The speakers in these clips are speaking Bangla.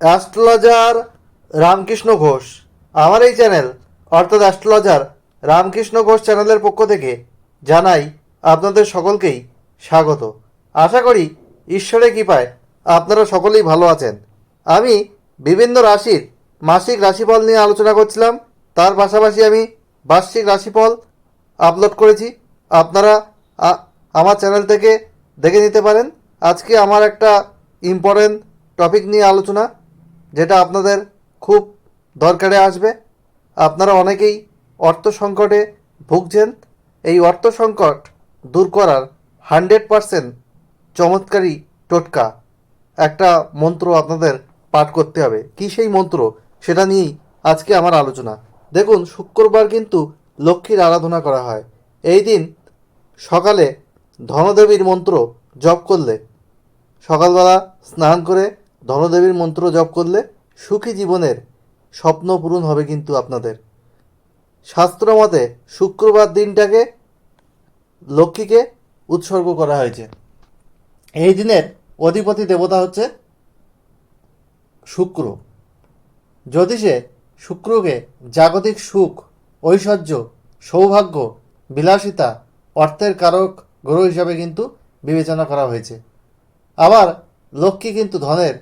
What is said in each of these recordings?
অ্যাস্ট্রোলজার রামকৃষ্ণ ঘোষ। আমার এই চ্যানেল, অর্থাৎ অ্যাস্ট্রোলজার রামকৃষ্ণ ঘোষ চ্যানেলের পক্ষ থেকে জানাই আপনাদের সকলকেই স্বাগত। আশা করি ঈশ্বরের কৃপায় আপনারা সকলেই ভালো আছেন। আমি বিভিন্ন রাশির মাসিক রাশিফল নিয়ে আলোচনা করছিলাম। তার পাশাপাশি আমি বার্ষিক রাশিফল আপলোড করেছি। আপনারা আমার চ্যানেল থেকে দেখে নিতে পারেন। আজকে আমার একটা ইম্পর্টেন্ট টপিক নিয়ে আলোচনা। যেটা আপনাদের খুব দরকারে আসবে। আপনারা অনেকেই অর্থ সংকটে ভুগছেন। এই অর্থ সংকট দূর করার হান্ড্রেড পারসেন্ট চমৎকারী টোটকা একটা মন্ত্র আপনাদের পাঠ করতে হবে। কি সেই মন্ত্র? সেটা নিয়েই আজকে আমার আলোচনা। দেখুন, শুক্রবার কিন্তু লক্ষ্মীর আরাধনা করা হয়। এই দিন সকালে ধনদেবীর মন্ত্র জপ করলে সকালবেলা স্নান করে ধনদেবীর মন্ত্র জপ করলে সুখী জীবনের স্বপ্ন পূরণ হবে কিন্তু আপনাদের। শাস্ত্র মতে শুক্রবার দিনটাকে লক্ষ্মীকে উৎসর্গ করা হয়েছে। এই দিনের অধিপতি দেবতা হচ্ছে শুক্র। জ্যোতিষে শুক্রকে জাগতিক সুখ, ঐশ্বর্য, সৌভাগ্য, বিলাসিতা, অর্থের কারক গ্রহ হিসাবে কিন্তু বিবেচনা করা হয়েছে। আবার লক্ষ্মী কিন্তু ধনের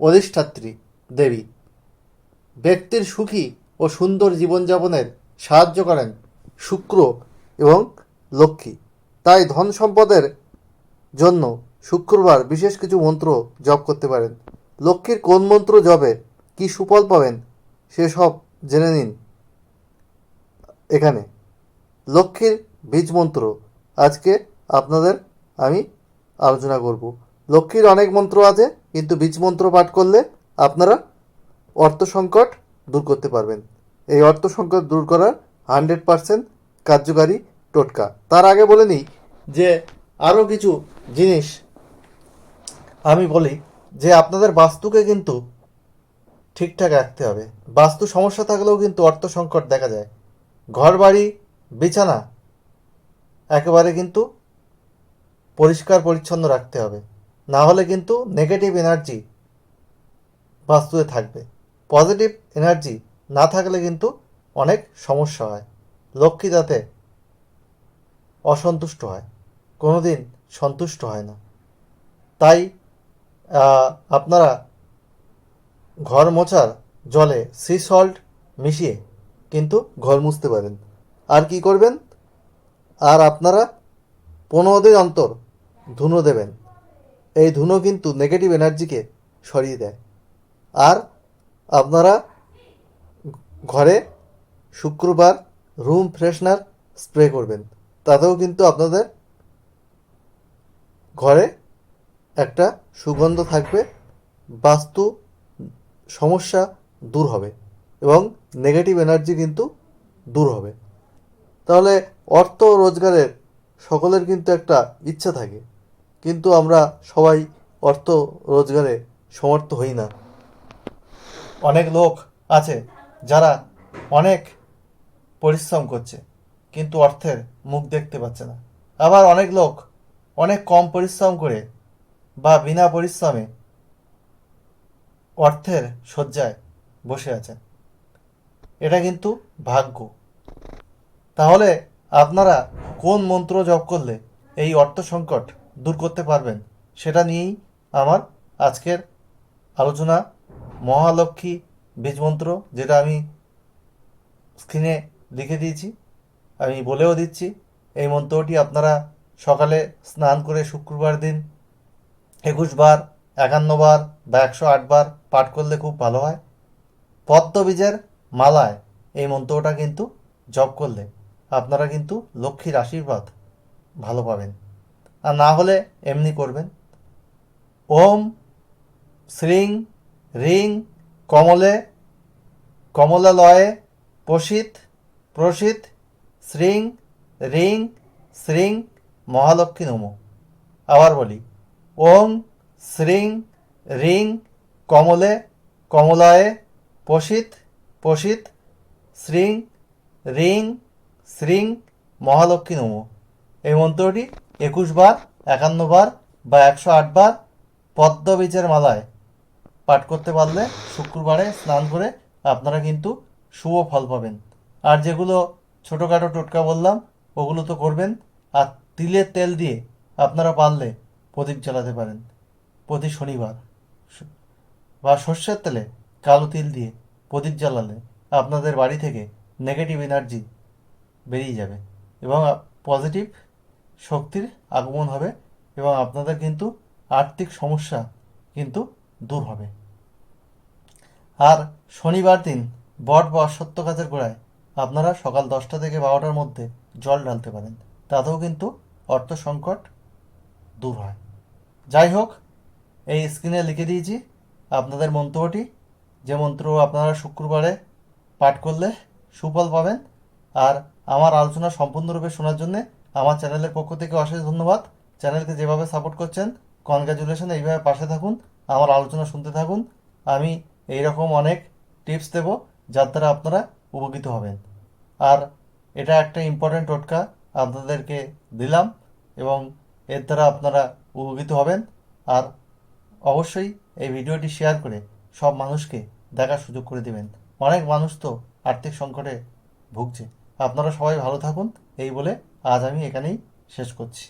অধিষ্ঠাত্রী, দেবী। ব্যক্তির সুখী ও সুন্দর জীবনযাপনের সাহায্য করেন শুক্র এবং লক্ষ্মী। তাই ধন সম্পদের জন্য শুক্রবার বিশেষ কিছু মন্ত্র জপ করতে পারেন। লক্ষ্মীর কোন মন্ত্র জপে কি সুফল পাবেন সেসব জেনে নিন এখানে। লক্ষ্মীর বীজ মন্ত্র। আজকে আপনাদের আমি আলোচনা করব। লক্ষ্মীর অনেক মন্ত্র আছে। কিন্তু বীজ মন্ত্র পাঠ করলে আপনারা অর্থ সংকট দূর করতে পারবেন। এই অর্থ সংকট দূর করার হান্ড্রেড পারসেন্ট কার্যকারী টোটকা। তার আগে বলে নিই যে আরও কিছু জিনিস আমি বলি যে আপনাদের বাস্তুকে কিন্তু ঠিকঠাক রাখতে হবে। বাস্তু সমস্যা থাকলেও কিন্তু অর্থ সংকট দেখা যায়। ঘর বাড়ি বিছানা একেবারে কিন্তু পরিষ্কার পরিচ্ছন্ন রাখতে হবে। না হলে কিন্তু নেগেটিভ এনার্জি বাস্তুতে থাকবে। পজিটিভ এনার্জি না থাকলে কিন্তু অনেক সমস্যা হয়। লক্ষ্মী যাতে অসন্তুষ্ট হয়। কোনোদিন সন্তুষ্ট হয় না। তাই আপনারা ঘর মোছার জলে সি সল্ট মিশিয়ে কিন্তু ঘর মুছতে পারেন। আর কি করবেন? আর আপনারা পনেরো দিন অন্তর ধুনো দেবেন। এই ধুনো কিন্তু নেগেটিভ এনার্জিকে সরিয়ে দেয়। আর আপনারা ঘরে শুক্রবার রুম ফ্রেশনার স্প্রে করবেন। তাতেও কিন্তু আপনাদের ঘরে একটা সুগন্ধ থাকবে, বাস্তু সমস্যা দূর হবে এবং নেগেটিভ এনার্জি কিন্তু দূর হবে। তাহলে অর্থ রোজগারের সকলের কিন্তু একটা ইচ্ছা থাকে। কিন্তু আমরা সবাই অর্থ রোজগারে সমর্থ হই না। অনেক লোক আছে যারা অনেক পরিশ্রম করছে, কিন্তু অর্থের মুখ দেখতে পাচ্ছে না। আবার অনেক লোক অনেক কম পরিশ্রম করে বা বিনা পরিশ্রমে অর্থের শয্যায় বসে আছেন এটা কিন্তু ভাগ্য। তাহলে আপনারা কোন মন্ত্র জপ করলে এই অর্থ সংকট দূর করতে পারবেন। সেটা নিয়েই আমার আজকের আলোচনা। মহালক্ষ্মী বীজ মন্ত্র, যেটা আমি স্ক্রিনে লিখে দিয়েছি, আমি বলেও দিচ্ছি, এই মন্ত্রটি আপনারা সকালে স্নান করে শুক্রবার দিন একুশ বার, একান্ন বার বা একশো আট বার পাঠ করলে খুব ভালো হয়। পদ্ম বীজের মালায় এই মন্ত্রটা কিন্তু জপ করলে আপনারা কিন্তু লক্ষ্মীর আশীর্বাদ ভালো পাবেন। আর না হলে এমনি করবেন। ওম, শ্রীং, রিং, কমলে, কমলালয়ে প্রসিত প্রসিত, শ্রীং, রিং, শ্রীং, মহালক্ষ্মী নমঃ। আবার বলি, ওম, শ্রীং, রিং, কমলে, কমলায়ে প্রসিত প্রসিত, শ্রীং, রিং, শ্রীং, মহালক্ষ্মী নমঃ। এই মন্ত্রটি একুশ বার, একান্ন বার বা একশো আট বার পদ্মবীজের মালায় পাঠ করতে পারলে শুক্রবারে স্নান করে আপনারা কিন্তু শুভ ফল পাবেন। আর যেগুলো ছোটোখাটো টোটকা বললাম, ওগুলো তো করবেন। আর তিলের তেল দিয়ে আপনারা পারলে প্রদীপ জ্বালাতে পারেন প্রতি শনিবার। বা সর্ষের তেলে কালো তিল দিয়ে প্রদীপ জ্বালালে আপনাদের বাড়ি থেকে নেগেটিভ এনার্জি বেরিয়ে যাবে এবং পজিটিভ শক্তির আগমন হবে এবং আপনাদের কিন্তু আর্থিক সমস্যা কিন্তু দূর হবে। আর শনিবার দিন বট বা অশ্বত্থ গাছের গোড়ায় আপনারা সকাল দশটা থেকে বারোটার মধ্যে জল ঢালতে পারেন। তাতেও কিন্তু অর্থ সংকট দূর হয়। যাই হোক, এই স্ক্রিনে লিখে দিয়েছি আপনাদের মন্ত্রটি যে মন্ত্র আপনারা শুক্রবারে পাঠ করলে সুফল পাবেন। আর আমার আলোচনা সম্পূর্ণরূপে শোনার জন্য আমার চ্যানেলের পক্ষ থেকে অশেষ ধন্যবাদ। চ্যানেলকে যেভাবে সাপোর্ট করছেন কনগ্রাচুলেশন এইভাবে পাশে থাকুন, আমার আলোচনা শুনতে থাকুন। আমি এই রকম অনেক টিপস দেব যার দ্বারা আপনারা উপকৃত হবেন। আর এটা একটা ইম্পর্ট্যান্ট টোটকা আপনাদেরকে দিলাম এবং এর দ্বারা আপনারা উপকৃত হবেন। আর অবশ্যই এই ভিডিওটি শেয়ার করে সব মানুষকে দেখার সুযোগ করে দেবেন। অনেক মানুষ তো আর্থিক সংকটে ভুগছে। আপনারা সবাই ভালো থাকুন, এই বলে আজ আমি এখানেই শেষ করছি।